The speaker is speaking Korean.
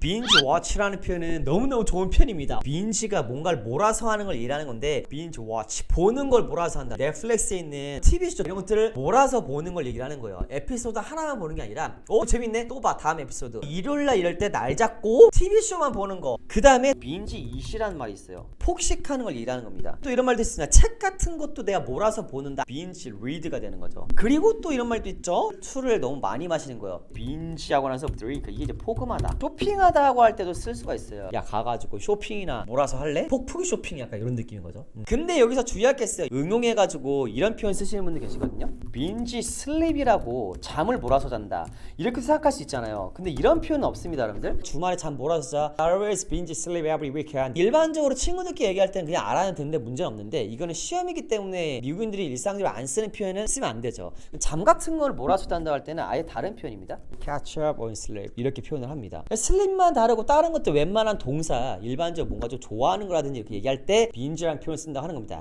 binge watch라는 표현은 너무너무 좋은 표현입니다. binge가 뭔가를 몰아서 하는 걸 얘기하는 건데 binge 보는 걸 몰아서 한다. 넷플릭스에 있는 TV쇼 이런 것들을 몰아서 보는 걸 얘기를 하는 거예요. 에피소드 하나만 보는 게 아니라 오 재밌네 또 봐 다음 에피소드 일요일 날 이럴 때 날 잡고 TV쇼만 보는 거. 그 다음에 binge eat이라는 말이 있어요. 폭식하는 걸 얘기하는 겁니다. 또 이런 말도 있습니다. 책 같은 것도 내가 몰아서 보는다. binge read가 되는 거죠. 그리고 또 이런 말도 있죠. 술을 너무 많이 마시는 거예요. binge하고 나서 drink 이게 이제 포금하다. 쇼핑하다 고 할 때도 쓸 수가 있어요. 야 가가지고 쇼핑이나 몰아서 할래? 폭풍 쇼핑 약간 이런 느낌인 거죠. 음. 근데 여기서 주의할 게 있어요. 응용해가지고 이런 표현 쓰시는 분들 계시거든요. Binge sleep이라고 잠을 몰아서 잔다. 이렇게 생각할 수 있잖아요. 근데 이런 표현은 없습니다, 여러분들. 주말에 잠 몰아서 자. always binge sleep every weekend. 일반적으로 친구들끼리 얘기할 때는 그냥 알아는 듣는데 문제는 없는데 이거는 시험이기 때문에 미국인들이 일상적으로 안 쓰는 표현은 쓰면 안 되죠. 잠 같은 걸 몰아서 잔다고 할 때는 아예 다른 표현입니다. catch up on sleep 이렇게 표현을 합니다. 슬립만 다르고 다른 것도 웬만한 동사 일반적으로 뭔가 좀 좋아하는 거라든지 이렇게 얘기할 때 binge라는 표현을 쓴다고 하는 겁니다.